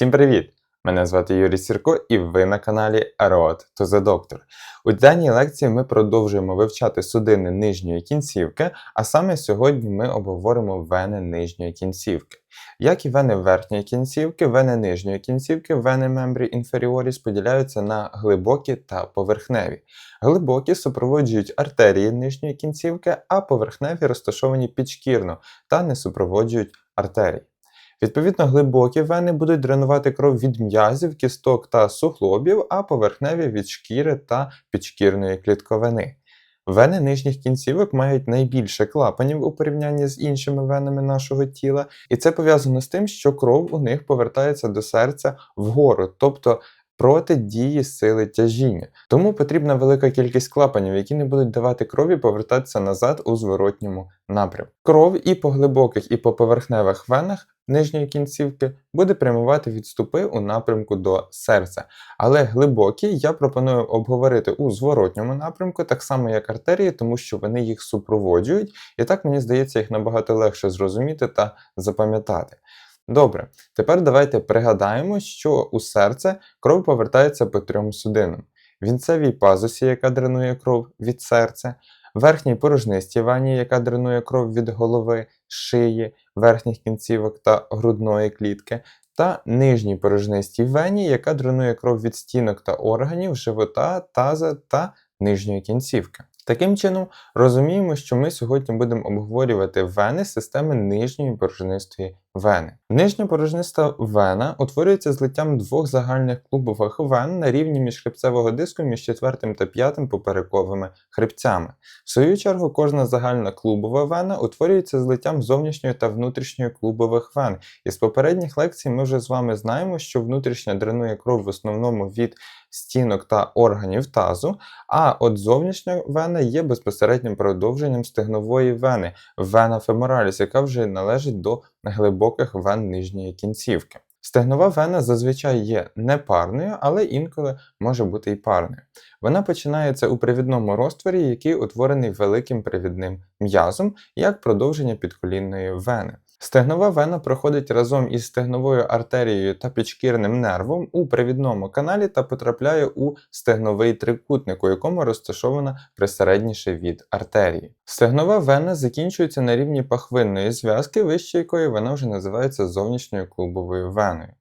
Всім привіт! Мене звати Юрій Сірко, і ви на каналі Road to the Doctor. У даній лекції ми продовжуємо вивчати судини нижньої кінцівки, а саме сьогодні ми обговоримо вени нижньої кінцівки. Як і вени верхньої кінцівки, вени нижньої кінцівки, вени мембрі інферіоріс поділяються на глибокі та поверхневі. Глибокі супроводжують артерії нижньої кінцівки, а поверхневі розташовані підшкірно та не супроводжують артерії. Відповідно, глибокі вени будуть дренувати кров від м'язів, кісток та суглобів, а поверхневі від шкіри та підшкірної клітковини. Вени нижніх кінцівок мають найбільше клапанів у порівнянні з іншими венами нашого тіла, і це пов'язано з тим, що кров у них повертається до серця вгору, тобто проти дії сили тяжіння. Тому потрібна велика кількість клапанів, які не будуть давати крові повертатися назад у зворотньому напрямку. Кров і по глибоких, і по поверхневих венах нижньої кінцівки буде прямувати від ступи у напрямку до серця. Але глибокі я пропоную обговорити у зворотньому напрямку, так само як артерії, тому що вони їх супроводжують, і так мені здається, їх набагато легше зрозуміти та запам'ятати. Добре, тепер давайте пригадаємо, що у серце кров повертається по трьом судинам: вінцевій пазусі, яка дренує кров від серця, верхній порожнистій вані, яка дренує кров від голови, шиї, верхніх кінцівок та грудної клітки, та нижній порожнистій вені, яка дренує кров від стінок та органів, живота, таза та нижньої кінцівки. Таким чином, розуміємо, що ми сьогодні будемо обговорювати вени системи нижньої порожнистої вени. Нижня порожниста вена утворюється злиттям двох загальних клубових вен на рівні міжхребцевого диску між четвертим та п'ятим поперековими хребцями. В свою чергу, кожна загальна клубова вена утворюється злиттям зовнішньої та внутрішньої клубових вен. Із попередніх лекцій ми вже з вами знаємо, що внутрішня дренує кров в основному від стінок та органів тазу, а от зовнішня вена є безпосереднім продовженням стегнової вени, вена фемораліс, яка вже належить до глибоких вен нижньої кінцівки. Стегнова вена зазвичай є непарною, але інколи може бути і парною. Вона починається у привідному розтворі, який утворений великим привідним м'язом, як продовження підколінної вени. Стегнова вена проходить разом із стегновою артерією та підшкірним нервом у привідному каналі та потрапляє у стегновий трикутник, у якому розташована присередніше від артерії. Стегнова вена закінчується на рівні пахвинної зв'язки, вище якої вона вже називається зовнішньою клубовою веною.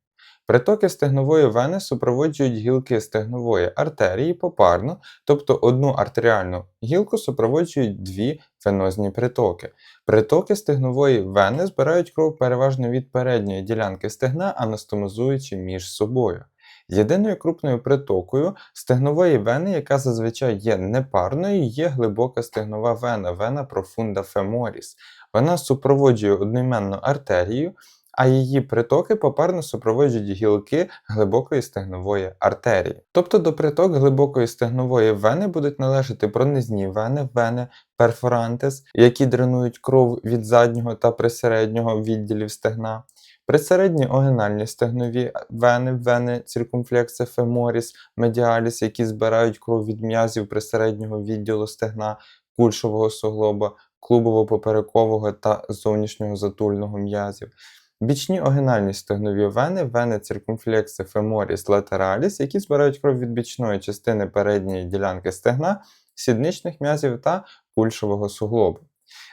Притоки стегнової вени супроводжують гілки стегнової артерії попарно, тобто одну артеріальну гілку супроводжують дві венозні притоки. Притоки стегнової вени збирають кров переважно від передньої ділянки стегна, анастомозуючи між собою. Єдиною крупною притокою стегнової вени, яка зазвичай є непарною, є глибока стегнова вена, вена профунда феморіс. Вона супроводжує одноіменну артерію, а її притоки попарно супроводжують гілки глибокої стегнової артерії. Тобто до приток глибокої стегнової вени будуть належати пронизні вени, вени перфорантес, які дренують кров від заднього та присереднього відділів стегна. Присередні огинальні стегнові вени, вени циркумфлекса феморіс, медіаліс, які збирають кров від м'язів присереднього відділу стегна, кульшового суглоба, клубово-поперекового та зовнішнього затульного м'язів. Бічні огинальні стегнові вени, вени циркумфлекси феморіс латераліс, які збирають кров від бічної частини передньої ділянки стегна, сідничних м'язів та кульшового суглобу.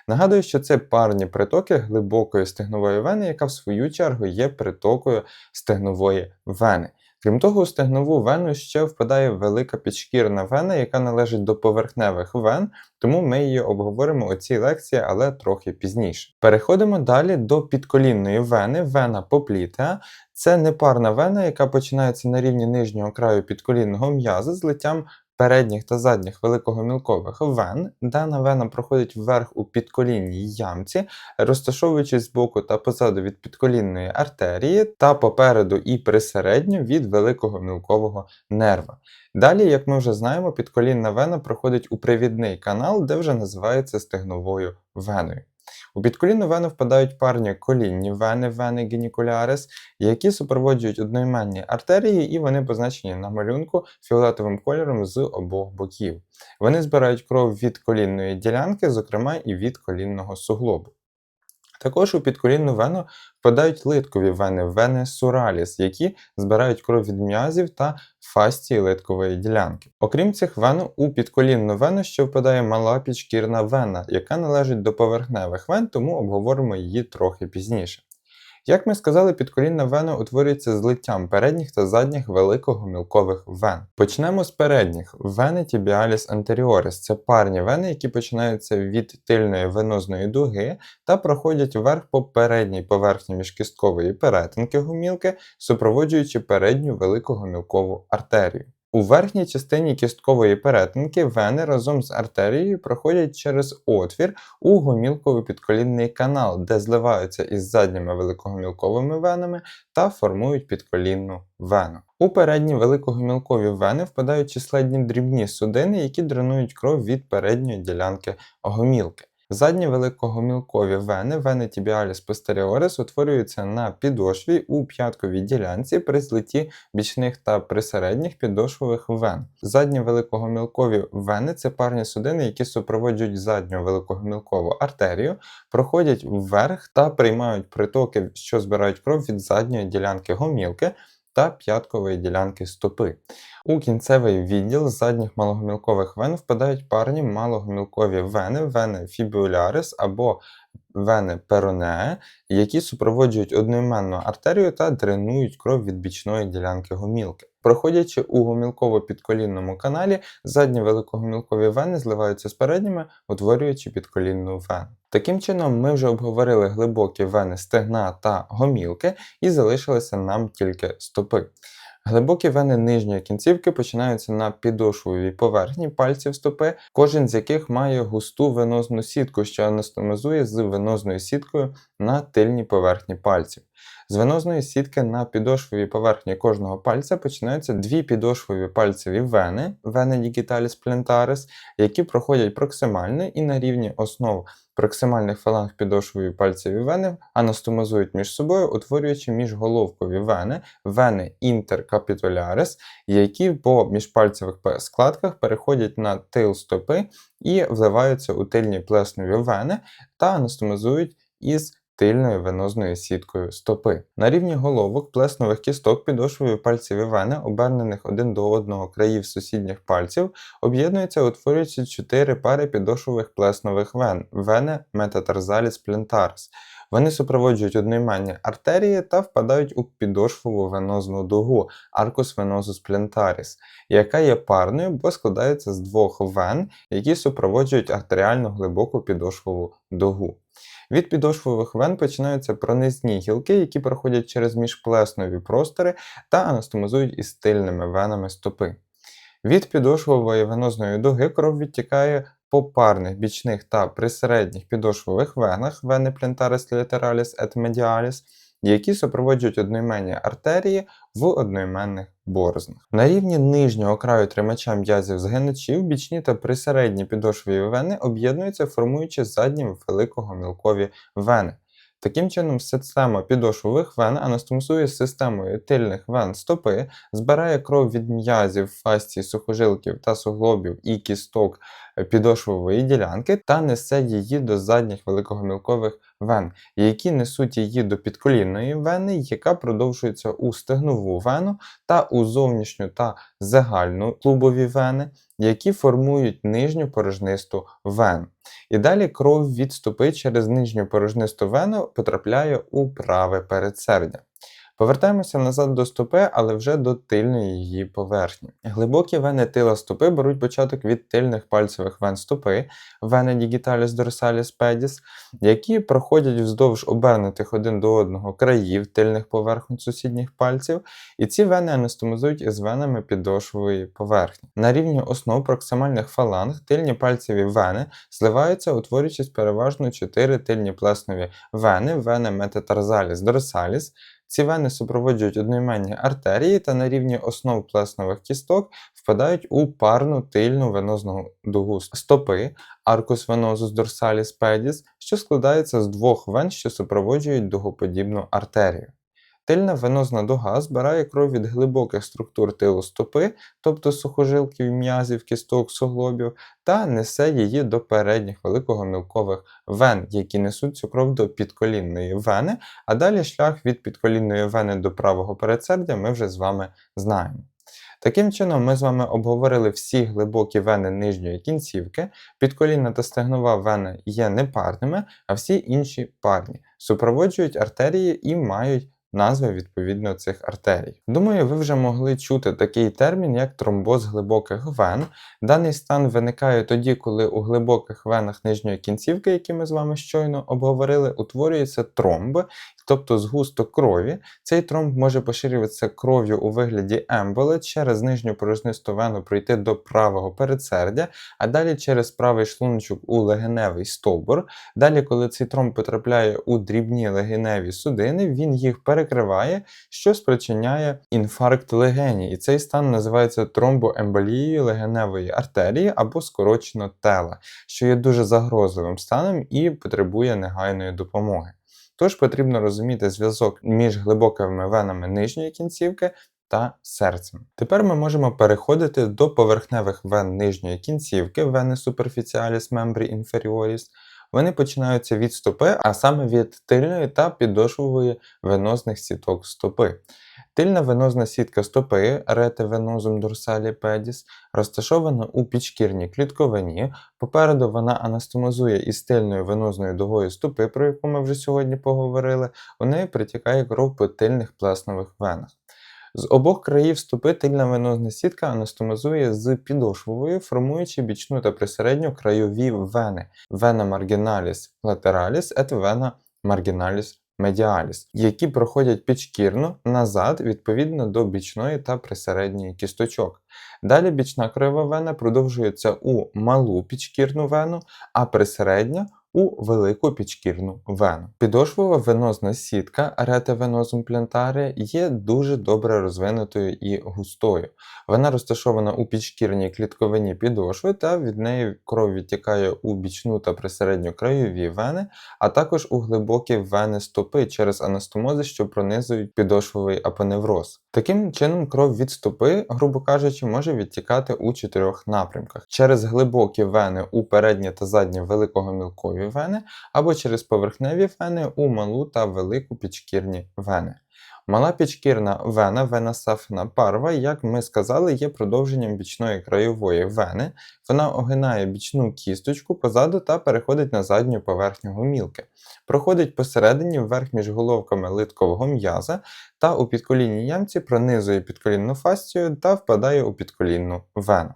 Нагадую, що це парні притоки глибокої стегнової вени, яка в свою чергу є притокою стегнової вени. Крім того, у стегнову вену ще впадає велика підшкірна вена, яка належить до поверхневих вен, тому ми її обговоримо у цій лекції, але трохи пізніше. Переходимо далі до підколінної вени, вена поплітеа. Це непарна вена, яка починається на рівні нижнього краю підколінного м'яза з литтям передніх та задніх великогомілкових вен. Дана вена проходить вверх у підколінній ямці, розташовуючись з боку та позаду від підколінної артерії, та попереду і присередньо від великого мілкового нерва. Далі, як ми вже знаємо, підколінна вена проходить у привідний канал, де вже називається стегновою веною. У підколінну вену впадають парні колінні вени, вени генікулярис, які супроводжують одноіменні артерії, і вони позначені на малюнку фіолетовим кольором з обох боків. Вони збирають кров від колінної ділянки, зокрема і від колінного суглобу. Також у підколінну вену впадають литкові вени, вени сураліс, які збирають кров від м'язів та фастії литкової ділянки. Окрім цих вен, у підколінну вену ще впадає мала підшкірна вена, яка належить до поверхневих вен, тому обговоримо її трохи пізніше. Як ми сказали, підколінна вена утворюється злиттям передніх та задніх великогомілкових вен. Почнемо з передніх. Вени tibialis anterioris – це парні вени, які починаються від тильної венозної дуги та проходять вверх по передній поверхні міжкісткової перетинки гомілки, супроводжуючи передню великогомілкову артерію. У верхній частині кісткової перетинки вени разом з артерією проходять через отвір у гомілково-підколінний канал, де зливаються із задніми великогомілковими венами та формують підколінну вену. У передні великогомілкові вени впадають численні дрібні судини, які дренують кров від передньої ділянки гомілки. Задні великогомілкові вени, вени tibialis posteriores, утворюються на підошві у п'ятковій ділянці при злиті бічних та присередніх підошвових вен. Задні великогомілкові вени це парні судини, які супроводжують задню великогомілкову артерію, проходять вверх та приймають притоки, що збирають кров від задньої ділянки гомілки та п'яткової ділянки стопи. У кінцевий відділ задніх малогомілкових вен впадають парні малогомілкові вени, вени фібулярис або вени перонеа, які супроводжують одноіменну артерію та дренують кров від бічної ділянки гомілки. Проходячи у гомілково-підколінному каналі, задні великогомілкові вени зливаються з передніми, утворюючи підколінну вену. Таким чином, ми вже обговорили глибокі вени стегна та гомілки і залишилися нам тільки стопи. Глибокі вени нижньої кінцівки починаються на підошвовій поверхні пальців стопи, кожен з яких має густу венозну сітку, що анастомозує з венозною сіткою на тильній поверхні пальців. З венозної сітки на підошвовій поверхні кожного пальця починаються дві підошвові пальцеві вени, вени digitalis plantaris, які проходять проксимально і на рівні основ проксимальних фаланг підошвові пальцеві вени анастомозують між собою, утворюючи міжголовкові вени, вени intercapitularis, які по міжпальцевих складках переходять на тил стопи і вливаються у тильні плеснові вени та анастомозують із тильною венозною сіткою стопи. На рівні головок плеснових кісток підошвові пальцеві вени, обернених один до одного країв сусідніх пальців, об'єднуються, утворюючи чотири пари підошвових плеснових вен вени метатарзаліс plantaris. Вони супроводжують одноіменні артерії та впадають у підошвову венозну дугу аркус venosus plantaris, яка є парною, бо складається з двох вен, які супроводжують артеріально глибоку підошвову дугу. Від підошвових вен починаються пронизні гілки, які проходять через міжплеснові простори та анастомозують із стильними венами стопи. Від підошвової венозної дуги кров відтікає по парних бічних та присередніх підошвових венах вени plantaris lateralis et medialis, які супроводжують одноіменні артерії в одноіменних борознах. На рівні нижнього краю тримача м'язів згиначів бічні та присередні підошвові вени об'єднуються, формуючи задні великогомілкові вени. Таким чином, система підошвових вен анастомозує з системою тильних вен стопи, збирає кров від м'язів, фасцій, сухожилків та суглобів і кісток підошвової ділянки та несе її до задніх великогомілкових вен, які несуть її до підколінної вени, яка продовжується у стегнову вену та у зовнішню та загальну клубові вени, які формують нижню порожнисту вену. І далі кров від стопи через нижню порожнисту вену потрапляє у праве передсердя. Повертаємося назад до стопи, але вже до тильної її поверхні. Глибокі вени тила стопи беруть початок від тильних пальцевих вен стопи, вени digitalis dorsalis pedis, які проходять вздовж обернутих один до одного країв тильних поверхонь сусідніх пальців, і ці вени анастомозують із венами підошвової поверхні. На рівні основ проксимальних фаланг тильні пальцеві вени зливаються, утворюючись переважно чотири тильні плеснові вени, вени метатарзаліс dorsalis, ці вени супроводжують одноіменні артерії та на рівні основ плеснових кісток впадають у парну тильну венозну дугу стопи, аркус венозус дорсаліс педіс, що складається з двох вен, що супроводжують дугоподібну артерію. Тильна венозна дуга збирає кров від глибоких структур тилу стопи, тобто сухожилків, м'язів, кісток, суглобів, та несе її до передніх великогомілкових вен, які несуть цю кров до підколінної вени, а далі шлях від підколінної вени до правого передсердя ми вже з вами знаємо. Таким чином, ми з вами обговорили всі глибокі вени нижньої кінцівки, підколінна та стегнова вени є непарними, а всі інші парні, супроводжують артерії і мають назви відповідно цих артерій. Думаю, ви вже могли чути такий термін, як тромбоз глибоких вен. Даний стан виникає тоді, коли у глибоких венах нижньої кінцівки, які ми з вами щойно обговорили, утворюється тромб, тобто згусток крові. Цей тромб може поширюватися кров'ю у вигляді емболи через нижню порожнисту вену пройти до правого передсердя, а далі через правий шлуночок у легеневий стовбур. Далі, коли цей тромб потрапляє у дрібні легеневі судини, він їх перекриває, що спричиняє інфаркт легені. І цей стан називається тромбоемболією легеневої артерії або скорочено тела, що є дуже загрозливим станом і потребує негайної допомоги. Тож потрібно розуміти зв'язок між глибокими венами нижньої кінцівки та серцем. Тепер ми можемо переходити до поверхневих вен нижньої кінцівки, вени superficialis membri inferioris. Вони починаються від стопи, а саме від тильної та підошвової венозних сіток стопи. Тильна венозна сітка стопи venosum dorsali pedis розташована у підшкірній клітковині. Попереду вона анастомозує із тильною венозною дугою стопи, про яку ми вже сьогодні поговорили. У неї притікає кров по тильних плеснових венах. З обох країв стопи тильна венозна сітка анастомозує з підошвовою, формуючи бічну та присередню краєві вени вена marginalis lateralis et вена marginalis медіаліс, які проходять підшкірно назад відповідно до бічної та присередньої кісточок. Далі бічна краєва вена продовжується у малу підшкірну вену, а присередня у велику підшкірну вену. Підошвова венозна сітка ретевенозум плентаре є дуже добре розвинутою і густою. Вона розташована у підшкірній клітковині підошви, та від неї кров відтікає у бічну та присередню краєві вени, а також у глибокі вени стопи через анастомози, що пронизують підошвовий апоневроз. Таким чином, кров від стопи, грубо кажучи, може відтікати у чотирьох напрямках: через глибокі вени у переднє та заднє великогомілкові вени, або через поверхневі вени у малу та велику підшкірні вени. Мала підшкірна вена, вена парва, як ми сказали, є продовженням бічної краєвої вени. Вона огинає бічну кісточку позаду та переходить на задню поверхню гомілки. Проходить посередині вверх між головками литкового м'яза та у підколінній ямці пронизує підколінну фасцію та впадає у підколінну вену.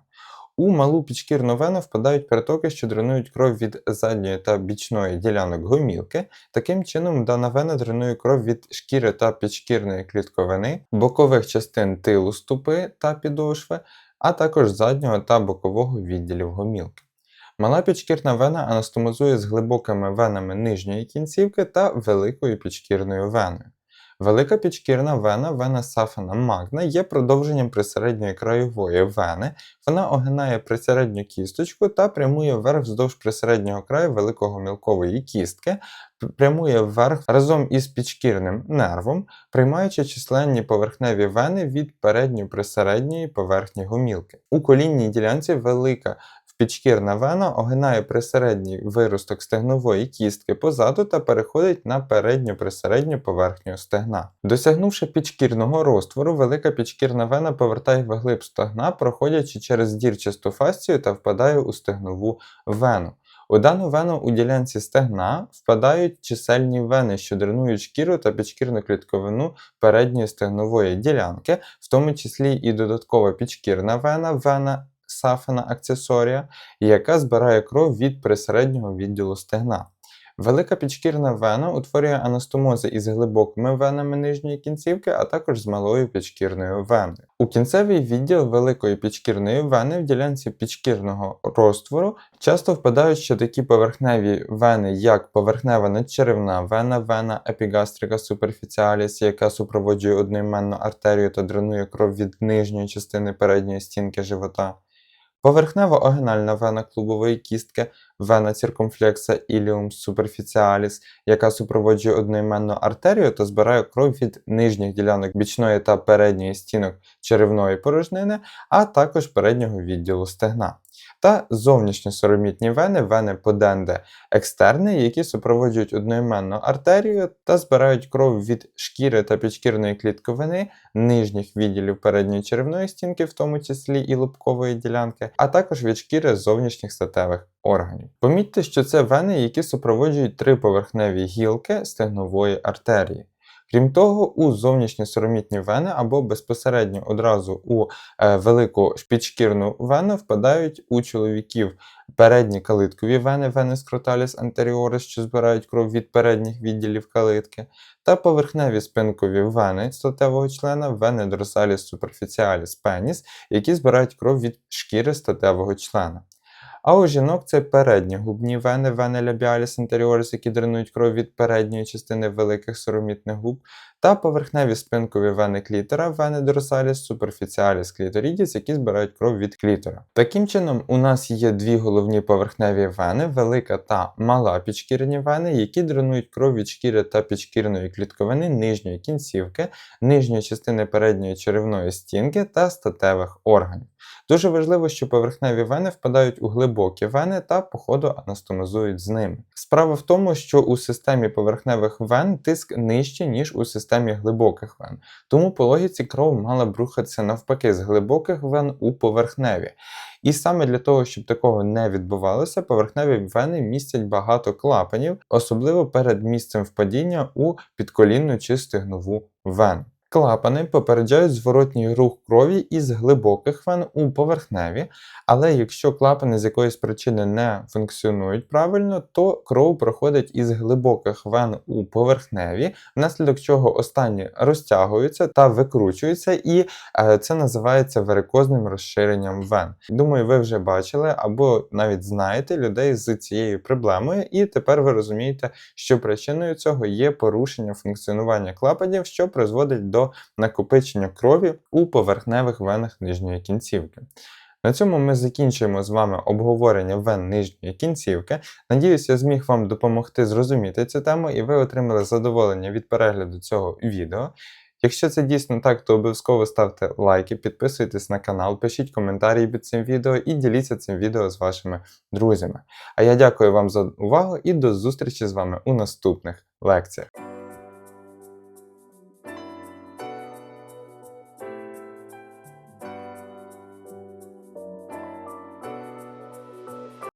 У малу підшкірну вену впадають притоки, що дренують кров від задньої та бічної ділянок гомілки. Таким чином, дана вена дренує кров від шкіри та підшкірної клітковини, бокових частин тилу ступи та підошви, а також заднього та бокового відділів гомілки. Мала підшкірна вена анастомозує з глибокими венами нижньої кінцівки та великою підшкірною веною. Велика підшкірна вена, вена сафена магна, є продовженням присередньої краєвої вени. Вона огинає присередню кісточку та прямує вверх вздовж присереднього краю великого мілкової кістки, прямує вверх разом із підшкірним нервом, приймаючи численні поверхневі вени від передньо-присередньої поверхні гомілки. У колінній ділянці велика Підшкірна вена огинає присередній виросток стегнової кістки позаду та переходить на передню присередню поверхню стегна. Досягнувши підшкірного розтвору, велика підшкірна вена повертає вглиб стегна, проходячи через дірчасту фасцію та впадає у стегнову вену. У дану вену у ділянці стегна впадають чисельні вени, що дренують шкіру та підшкірну клітковину передньої стегнової ділянки, в тому числі і додаткова підшкірна вена, вена сафена акцесорія, яка збирає кров від присереднього відділу стегна. Велика підшкірна вена утворює анастомози із глибокими венами нижньої кінцівки, а також з малою підшкірною веною. У кінцевий відділ великої підшкірної вени в ділянці підшкірного розтвору часто впадають ще такі поверхневі вени, як поверхнева надчеревна вена, вена епігастрика суперфіціаліс, яка супроводжує одноіменну артерію та дренує кров від нижньої частини передньої стінки живота. Поверхнева огинальна вена клубової кістки, вена циркумфлекса іліум суперфіціаліс, яка супроводжує одноіменну артерію та збирає кров від нижніх ділянок бічної та передньої стінок черевної порожнини, а також переднього відділу стегна. Та зовнішні соромітні вени, вени поденде екстерни, які супроводжують одноіменну артерію та збирають кров від шкіри та підшкірної клітковини, нижніх відділів передньої черевної стінки, в тому числі і лобкової ділянки, а також від шкіри зовнішніх статевих органів. Помітьте, що це вени, які супроводжують триповерхневі гілки стегнової артерії. Крім того, у зовнішні соромітні вени або безпосередньо одразу у е, велику підшкірну вену впадають у чоловіків передні калиткові вени, вени скроталіс антеріорис, що збирають кров від передніх відділів калитки, та поверхневі спинкові вени статевого члена, вени дорсаліс суперфіціаліс пеніс, які збирають кров від шкіри статевого члена. А у жінок це передні губні вени, вени лябіаліс антеріорис, які дренують кров від передньої частини великих соромітних губ, та поверхневі спинкові вени клітора, вени дорсаліс суперфіціаліс кліторідіс, які збирають кров від клітора. Таким чином, у нас є дві головні поверхневі вени, велика та мала підшкірні вени, які дренують кров від шкіри та підшкірної клітковини нижньої кінцівки, нижньої частини передньої черевної стінки та статевих органів. Дуже важливо, що поверхневі вени впадають у глибокі вени та по ходу анастомозують з ними. Справа в тому, що у системі поверхневих вен тиск нижче, ніж у системі глибоких вен, тому по логіці кров мала б рухатися навпаки з глибоких вен у поверхневі. І саме для того, щоб такого не відбувалося, поверхневі вени містять багато клапанів, особливо перед місцем впадіння у підколінну чи стегнову вену. Клапани попереджають зворотній рух крові із глибоких вен у поверхневі, але якщо клапани з якоїсь причини не функціонують правильно, то кров проходить із глибоких вен у поверхневі, внаслідок чого останні розтягуються та викручуються, і е, це називається варикозним розширенням вен. Думаю, ви вже бачили або навіть знаєте людей з цією проблемою, і тепер ви розумієте, що причиною цього є порушення функціонування клапанів, що призводить до накопичення крові у поверхневих венах нижньої кінцівки. На цьому ми закінчуємо з вами обговорення вен нижньої кінцівки. Надіюсь, я зміг вам допомогти зрозуміти цю тему, і ви отримали задоволення від перегляду цього відео. Якщо це дійсно так, то обов'язково ставте лайки, підписуйтесь на канал, пишіть коментарі під цим відео і діліться цим відео з вашими друзями. А я дякую вам за увагу і до зустрічі з вами у наступних лекціях.